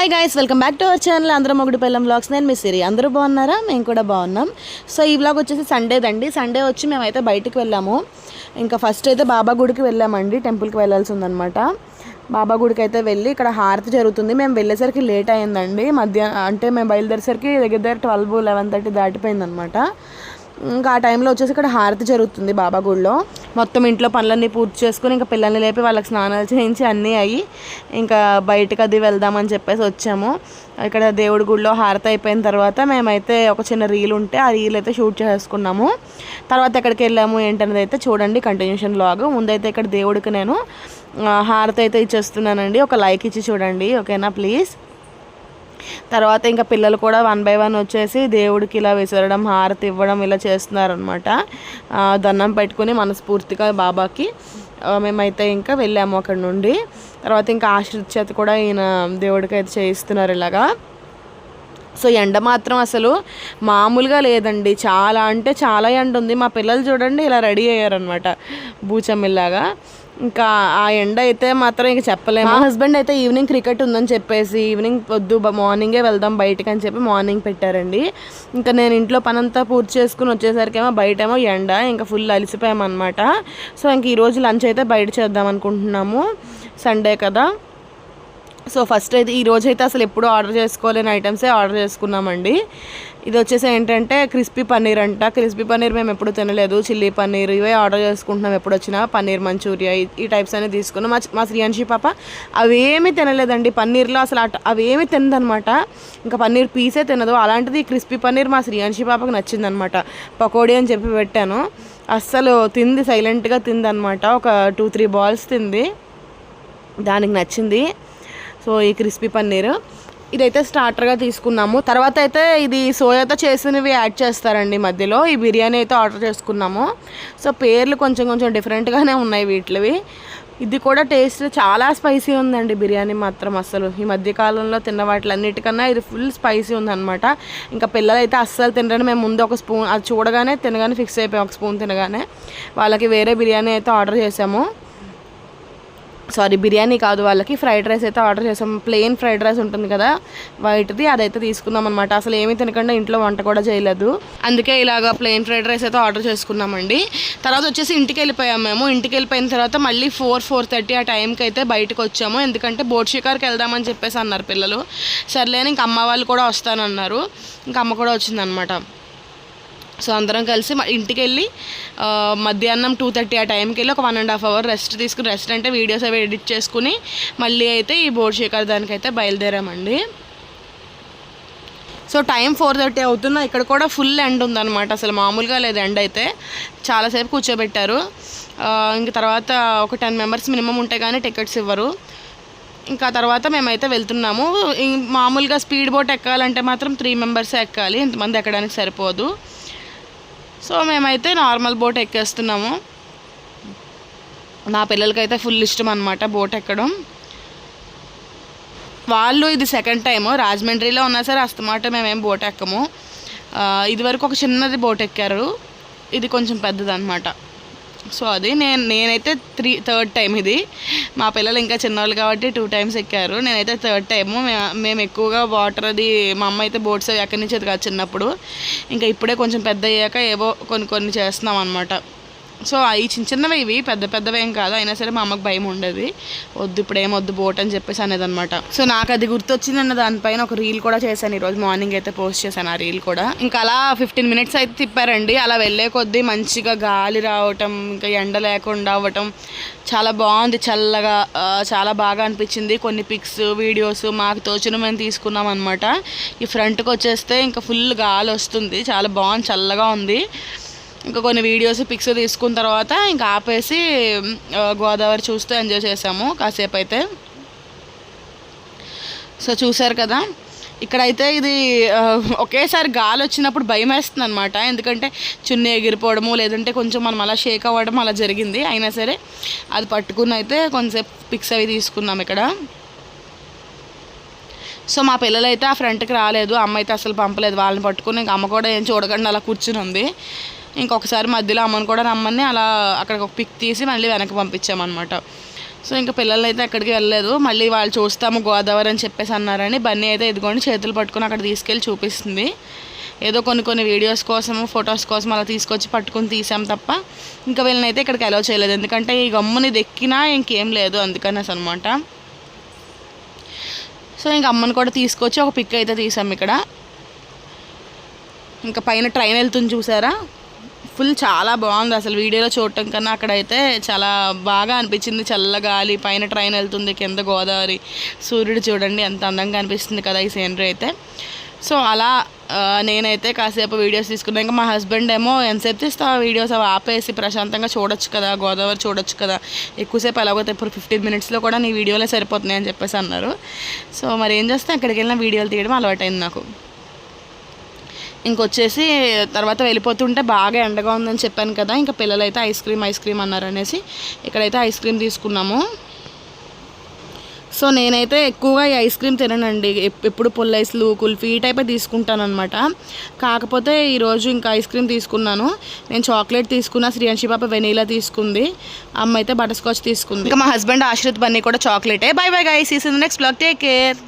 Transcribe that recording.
Hi guys welcome back to our channel అందరం ఒకటి పిల్లం బ్లాగ్స్ నేను మీ సిరి అందరూ బాగున్నారా? మేము కూడా బాగున్నాం. సో ఈ బ్లాగ్ వచ్చేసి సండేదండి సండే వచ్చి మేమైతే బయటకు వెళ్ళాము. ఇంకా ఫస్ట్ అయితే బాబా గుడికి వెళ్ళామండి. టెంపుల్కి వెళ్ళాల్సి ఉందన్నమాట. బాబా గుడికి అయితే వెళ్ళి ఇక్కడ హారతి జరుగుతుంది. మేము వెళ్ళేసరికి లేట్ అయిందండి మధ్యాహ్నం అంటే మేము బయలుదేరేసరికి దగ్గర దగ్గర ట్వెల్వ్ లెవెన్ థర్టీ దాటిపోయిందనమాట ఇంకా ఆ టైంలో వచ్చేసి ఇక్కడ హారతి జరుగుతుంది బాబా గుడిలో. మొత్తం ఇంట్లో పనులన్నీ పూర్తి చేసుకుని ఇంకా పిల్లల్ని లేపి వాళ్ళకి స్నానాలు చేయించి అన్నీ అయ్యి ఇంకా బయటకు అది వెళ్దామని చెప్పేసి వచ్చాము. ఇక్కడ దేవుడి గుడిలో హారత అయిపోయిన తర్వాత మేమైతే ఒక చిన్న రీల్ ఉంటే ఆ రీల్ అయితే షూట్ చేసుకున్నాము. తర్వాత ఎక్కడికి వెళ్ళాము ఏంటనేది అయితే చూడండి కంటిన్యూషన్ లాగ్. ముందైతే ఇక్కడ దేవుడికి నేను హారత అయితే ఇచ్చేస్తున్నానండి. ఒక లైక్ ఇచ్చి చూడండి ఓకేనా ప్లీజ్ తర్వాత ఇంకా పిల్లలు కూడా వన్ బై వన్ వచ్చేసి దేవుడికి ఇలా విసరడం హారతి ఇవ్వడం ఇలా చేస్తున్నారనమాట దండం పెట్టుకుని మనస్ఫూర్తిగా బాబాకి మేమైతే ఇంకా వెళ్ళాము అక్కడ నుండి. తర్వాత ఇంకా ఆశీర్చేత కూడా ఈయన దేవుడికి అయితే చేయిస్తున్నారు ఇలాగా. సో ఎండ మాత్రం అసలు మామూలుగా లేదండి. చాలా అంటే చాలా ఎండ ఉంది. మా పిల్లలు చూడండి ఇలా రెడీ అయ్యారనమాట బూచమిల్లాగా ఇంకా ఆ ఎండ అయితే మాత్రం ఇంక చెప్పలేము. మా హస్బెండ్ అయితే ఈవినింగ్ క్రికెట్ ఉందని చెప్పేసి ఈవినింగ్ పొద్దు మార్నింగే వెళ్దాం బయటకు అని చెప్పి మార్నింగ్ పెట్టారండి. ఇంకా నేను ఇంట్లో పనంతా పూర్తి చేసుకుని వచ్చేసరికేమో బయటేమో ఎండ ఇంకా ఫుల్ అలసిపోయామన్నమాట. సో ఇంక ఈరోజు లంచ్ అయితే బయట చేద్దాం అనుకుంటున్నాము. సండే కదా. సో ఫస్ట్ అయితే ఈ రోజైతే అయితే అసలు ఎప్పుడు ఆర్డర్ చేసుకోలేని ఐటమ్సే ఆర్డర్ చేసుకున్నామండి. ఇది వచ్చేసి ఏంటంటే క్రిస్పీ పన్నీర్ అంట. క్రిస్పీ పన్నీర్ మేము ఎప్పుడు తినలేదు. చిల్లీ పన్నీర్ ఇవే ఆర్డర్ చేసుకుంటున్నాం ఎప్పుడు వచ్చినా. పన్నీర్ మంచూరియా ఈ- టైప్స్ అనేది తీసుకున్నాం. మా మా శ్రీయాన్షి పాప అవేమీ తినలేదండి. పన్నీర్లో అసలు అట అవేమీ తినదనమాట. ఇంకా పన్నీర్ పీసే తినదు. అలాంటిది క్రిస్పీ పన్నీర్ మా శ్రీయాన్షి పాపకు నచ్చిందనమాట. పకోడీ అని చెప్పి పెట్టాను. అస్సలు తింది సైలెంట్గా తిందనమాట. ఒక టూ త్రీ బాల్స్ తింది. దానికి నచ్చింది. సో ఈ క్రిస్పీ పన్నీర్. ఇదైతే స్టార్టర్గా తీసుకున్నాము. తర్వాత అయితే ఇది సోయాతో చేసినవి యాడ్ చేస్తారండి మధ్యలో. ఈ బిర్యానీ అయితే ఆర్డర్ చేసుకున్నాము. సో పేర్లు కొంచెం కొంచెం డిఫరెంట్గానే ఉన్నాయి వీటివి. ఇది కూడా టేస్ట్ చాలా స్పైసీ ఉందండి బిర్యానీ మాత్రం అసలు. ఈ మధ్యకాలంలో తిన్న వాటిలన్నిటికన్నా ఇది ఫుల్ స్పైసీ ఉందన్నమాట. ఇంకా పిల్లలు అయితే అస్సలు తినరని మేము ముందు ఒక స్పూన్ అది చూడగానే తినగానే ఫిక్స్ అయిపోయాం ఒక స్పూన్ తినగానే. వాళ్ళకి వేరే బిర్యానీ అయితే ఆర్డర్ చేసాము. సారీ బిర్యానీ కాదు వాళ్ళకి. ఫ్రైడ్ రైస్ అయితే ఆర్డర్ చేసాం. ప్లెయిన్ ఫ్రైడ్ రైస్ ఉంటుంది కదా వైట్ది అదైతే తీసుకున్నాం అనమాట అసలు ఏమీ తినకుండా ఇంట్లో వంట కూడా చేయలేదు. అందుకే ఇలాగ ప్లెయిన్ ఫ్రైడ్ రైస్ అయితే ఆర్డర్ చేసుకున్నామండి. తర్వాత వచ్చేసి ఇంటికి వెళ్ళిపోయాం మేము. ఇంటికి వెళ్ళిపోయిన తర్వాత మళ్ళీ ఫోర్ ఫోర్ థర్టీ ఆ టైంకి అయితే బయటకు వచ్చాము. ఎందుకంటే బోట్ షికార్కి వెళ్దామని చెప్పేసి అన్నారు పిల్లలు. సర్లేని ఇంక అమ్మ వాళ్ళు కూడా వస్తానన్నారు. ఇంకా అమ్మ కూడా వచ్చిందనమాట సో అందరం కలిసి ఇంటికి వెళ్ళి మధ్యాహ్నం టూ థర్టీ ఆ టైంకి వెళ్ళి ఒక one and half hour rest తీసుకుని రెస్ట్ అంటే వీడియోస్ అవి ఎడిట్ చేసుకుని మళ్ళీ అయితే ఈ బోర్డ్ శేఖర్ దానికి అయితే బయలుదేరామండి. సో టైం ఫోర్ థర్టీ అవుతున్నా ఇక్కడ కూడా ఫుల్ ఎండ్ ఉందన్నమాట. అసలు మామూలుగా లేదు ఎండ్ అయితే. చాలాసేపు కూర్చోబెట్టారు. ఇంక తర్వాత ఒక టెన్ మెంబర్స్ మినిమం ఉంటే కానీ టికెట్స్ ఇవ్వరు. ఇంకా తర్వాత మేమైతే వెళ్తున్నాము. మామూలుగా స్పీడ్ బోట్ ఎక్కాలంటే మాత్రం త్రీ మెంబర్సే ఎక్కాలి. ఇంతమంది ఎక్కడానికి సరిపోదు. సో మేమైతే నార్మల్ బోట్ ఎక్కేస్తున్నాము. నా పిల్లలకైతే ఫుల్ ఇష్టం అనమాట బోట్ ఎక్కడం. వాళ్ళు ఇది సెకండ్ టైం రాజమండ్రిలో ఉన్నా సరే అస్తమాట మేమేం బోట్ ఎక్కము. ఇదివరకు ఒక చిన్నది బోట్ ఎక్కారు. ఇది కొంచెం పెద్దది అనమాట సో అది నేను నేనైతే త్రీ థర్డ్ టైం ఇది. మా పిల్లలు ఇంకా చిన్నవాళ్ళు కాబట్టి టూ టైమ్స్ ఎక్కారు. నేనైతే థర్డ్ టైము. మేము ఎక్కువగా వాటర్ అది మా అమ్మ అయితే బోట్స్ అవి ఎక్కడి కాదు చిన్నప్పుడు. ఇంకా ఇప్పుడే కొంచెం పెద్ద అయ్యాక ఏవో కొన్ని కొన్ని చేస్తున్నాం అనమాట సో అవి చిన్న చిన్నవి ఇవి పెద్ద పెద్దవి ఏం కాదు. అయినా సరే మా అమ్మకి భయం ఉండేది. వద్దు ఇప్పుడు ఏం వద్దు బోట్ అని చెప్పేసి అనేది అనమాట సో నాకు అది గుర్తొచ్చిందన్న దానిపైన ఒక రీల్ కూడా చేశాను ఈరోజు మార్నింగ్ అయితే పోస్ట్ చేశాను ఆ రీల్ కూడా. ఇంకా అలా ఫిఫ్టీన్ మినిట్స్ అయితే తిప్పారండి. అలా వెళ్ళే కొద్దీ మంచిగా గాలి రావటం ఇంకా ఎండ లేకుండా అవ్వటం చాలా బాగుంది చల్లగా చాలా బాగా అనిపించింది. కొన్ని పిక్స్ వీడియోస్ మాకు తోచిన మేము తీసుకున్నాం అనమాట ఈ ఫ్రంట్కి వచ్చేస్తే ఇంకా ఫుల్ గాలి వస్తుంది. చాలా బాగుంది చల్లగా ఉంది. ఇంకా కొన్ని వీడియోస్ పిక్స్ తీసుకున్న తర్వాత ఇంకా ఆపేసి గోదావరి చూస్తూ ఎంజాయ్ చేసాము కాసేపు అయితే సో చూసారు కదా ఇక్కడైతే ఇది ఒకేసారి గాలి వచ్చినప్పుడు భయం వేస్తుంది అనమాట ఎందుకంటే చున్నీ ఎగిరిపోవడము లేదంటే కొంచెం మనం అలా షేక్ అవ్వడం అలా జరిగింది. అయినా సరే అది పట్టుకుని అయితే కొంచెంసేపు పిక్స్ అవి తీసుకున్నాం ఇక్కడ. సో మా పిల్లలు అయితే ఆ ఫ్రంట్కి రాలేదు. అమ్మ అయితే అసలు పంపలేదు. వాళ్ళని పట్టుకుని ఇంకా అమ్మ కూడా ఏం చూడకుండా అలా కూర్చుని ఉంది. ఇంకొకసారి మధ్యలో అమ్మని కూడా రమ్మని అలా అక్కడికి ఒక పిక్ తీసి మళ్ళీ వెనక్కి పంపించామన్నమాట. సో ఇంకా పిల్లలు అయితే ఎక్కడికి వెళ్ళలేదు. మళ్ళీ వాళ్ళు చూస్తాము గోదావరి అని చెప్పేసి అన్నారని బన్నీ అయితే ఇదిగోండి చేతులు పట్టుకొని అక్కడ తీసుకెళ్ళి చూపిస్తుంది. ఏదో కొన్ని కొన్ని వీడియోస్ కోసము ఫొటోస్ కోసం అలా తీసుకొచ్చి పట్టుకొని తీసాం తప్ప ఇంకా వీళ్ళనైతే ఇక్కడికి అలౌ చేయలేదు. ఎందుకంటే ఈ గమ్ముని దెక్కినా ఇంకేం లేదు అందుకనేసి అనమాట సో ఇంక అమ్మని కూడా తీసుకొచ్చి ఒక పిక్ అయితే తీసాం ఇక్కడ. ఇంకా పైన ట్రైన్ వెళ్తుంది చూసారా? ఫుల్ చాలా బాగుంది. అసలు వీడియోలో చూడటం కన్నా అక్కడైతే చాలా బాగా అనిపించింది. చల్ల గాలి పైన ట్రైన్ వెళ్తుంది కింద గోదావరి. సూర్యుడు చూడండి ఎంత అందంగా అనిపిస్తుంది కదా ఈ సీనరీ అయితే. సో అలా నేనైతే కాసేపు వీడియోస్ తీసుకున్నాను ఇంకా మా హస్బెండ్ ఏమో ఎంతసేపు తీస్తా వీడియోస్ అవి ఆపేసి ప్రశాంతంగా చూడొచ్చు కదా గోదావరి చూడొచ్చు కదా. ఎక్కువసేపు ఎలాగోతే ఇప్పుడు ఫిఫ్టీన్ మినిట్స్లో కూడా నీ వీడియోలే సరిపోతున్నాయి అని చెప్పేసి అన్నారు. సో మరి ఏం చేస్తే? అక్కడికి వెళ్ళిన వీడియోలు తీయడం అలవాటైంది నాకు. ఇంకొచ్చేసి తర్వాత వెళ్ళిపోతుంటే బాగా ఎండగా ఉందని చెప్పాను కదా ఇంకా పిల్లలు అయితే ఐస్ క్రీమ్ ఐస్ క్రీమ్ అన్నారు అనేసి ఇక్కడైతే ఐస్ క్రీమ్ తీసుకున్నాము. సో నేనైతే ఎక్కువగా ఈ ఐస్ క్రీమ్ తిననండి. ఎప్పుడు పుల్ల ఐస్లు కుల్ఫీ ఈ టైపే తీసుకుంటాను అనమాట కాకపోతే ఈరోజు ఇంకా ఐస్ క్రీమ్ తీసుకున్నాను. నేను చాక్లెట్ తీసుకున్నా శ్రీయాంశి పాప వెనీలా తీసుకుంది. అమ్మ అయితే బటర్ స్కాచ్ తీసుకుంది. ఇంకా మా హస్బెండ్ ఆశ్రిత్ బన్నీ కూడా చాక్లెటే. బై బై గైస్ ఈ నెక్స్ట్ బ్లాగ్ టేక్ కేర్